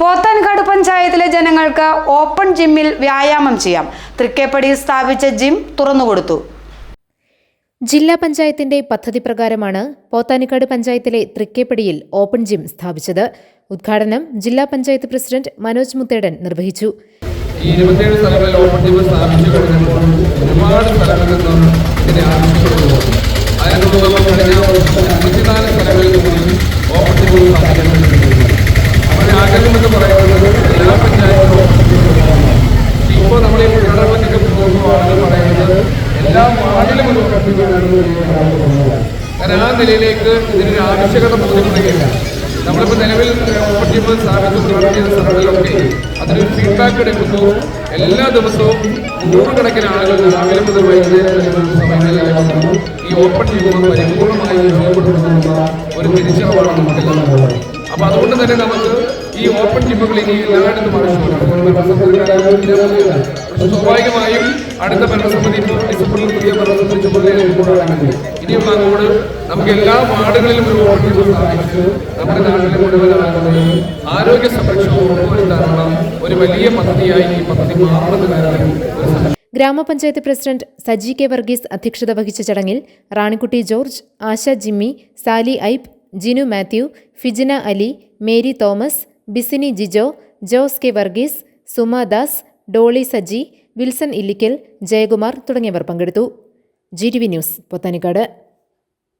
പോത്താൻകാട് പഞ്ചായത്തിലെ ജനങ്ങൾക്ക് ഓപ്പൺ ജിമ്മിൽ വ്യായാമം ചെയ്യാം. തൃക്കേപ്പടിയിൽ സ്ഥാപിച്ച ജിം തുറന്നുകൊടുത്തു. ജില്ലാ പഞ്ചായത്തിന്റെ പദ്ധതി പ്രകാരമാണ് പോത്താനിക്കാട് പഞ്ചായത്തിലെ തൃക്കേപ്പടിയിൽ ഓപ്പൺ ജിം സ്ഥാപിച്ചത്. ഉദ്ഘാടനം ജില്ലാ പഞ്ചായത്ത് പ്രസിഡന്റ് മനോജ് മുത്തേടൻ നിർവഹിച്ചു. ഈ ഇരുപത്തിയേഴ് സ്ഥലങ്ങളിൽ ഓപ്പൺ ജിം സ്ഥാപിച്ചു കഴിഞ്ഞപ്പോൾ ഒരുപാട് സ്ഥലങ്ങളിൽ നിന്ന് ഇതിനെ ആവശ്യപ്പെടുന്നു അതിന് കഴിഞ്ഞ അഞ്ചിനാല് സ്ഥലങ്ങളിൽ ഓപ്പൺ ജിം അപ്പോൾ ആഗ്രഹം എന്ന് പറയുന്നത് എല്ലാ പഞ്ചായത്തിലും ഓപ്പൺ ജിം ഇപ്പോൾ നമ്മൾ ഈ പ്രകടനത്തിലേക്ക് പോകുമ്പോഴാണ് പറയുന്നത് കാരണം ആ നിലയിലേക്ക് ഇതിനൊരു ആവശ്യകത ബോധ്യപ്പെടുകയില്ല നമ്മളിപ്പോൾ നിലവിൽ ജിം സ്ഥാപിച്ചു തുടങ്ങിയ സ്ഥലങ്ങളിലൊക്കെ അതിനൊരു ഫീഡ്ബാക്ക് എടുക്കുന്നു. എല്ലാ ദിവസവും നൂറുകണക്കിന് ആളുകൾ രാവിലെ മുതൽ വൈകുന്നേരം ഈ ഓപ്പൺ ജിം പരിപൂർണമായി ഉപയോഗപ്പെടുത്തുന്ന ഒരു തിരിച്ചറിവാണ് നമുക്കെല്ലാം അപ്പോൾ അതുകൊണ്ട് തന്നെ നമുക്ക് ഈ ഓപ്പൺ ജിമ്മുകൾ ഇനി എല്ലായിടത്തും ആവശ്യമുണ്ട് പക്ഷെ സ്വാഭാവികമായും അടുത്ത ഭരണസമിതി ഡിസംബറിൽ ഭരണസമിതി ചുമതലയേൽക്കുമ്പോഴാണെങ്കിൽ ഇനിയുള്ള നമുക്ക് എല്ലാ വാർഡുകളിലും ഒരു സ്ഥാപിച്ച് നമ്മുടെ നാട്ടിലെ ആളുകളെയും ആരോഗ്യ സംരക്ഷണം ഉറപ്പുവരുത്താനുള്ള ഒരു വലിയ പദ്ധതിയായി ഈ പദ്ധതി മാറുന്നത് ഗ്രാമപഞ്ചായത്ത് പ്രസിഡന്റ് സജി കെ വർഗീസ് അധ്യക്ഷത വഹിച്ച ചടങ്ങിൽ Ranikutty George Asha Jimmy Sally ഐബ് Jinu Mathew Fijina Ali Mary Thomas Bisini Jijo Jose K Varghese Suma Das Dolly Saji Wilson Illikkal Jayakumar തുടങ്ങിയവർ പങ്കെടുത്തു. G T V news Pothanikkad.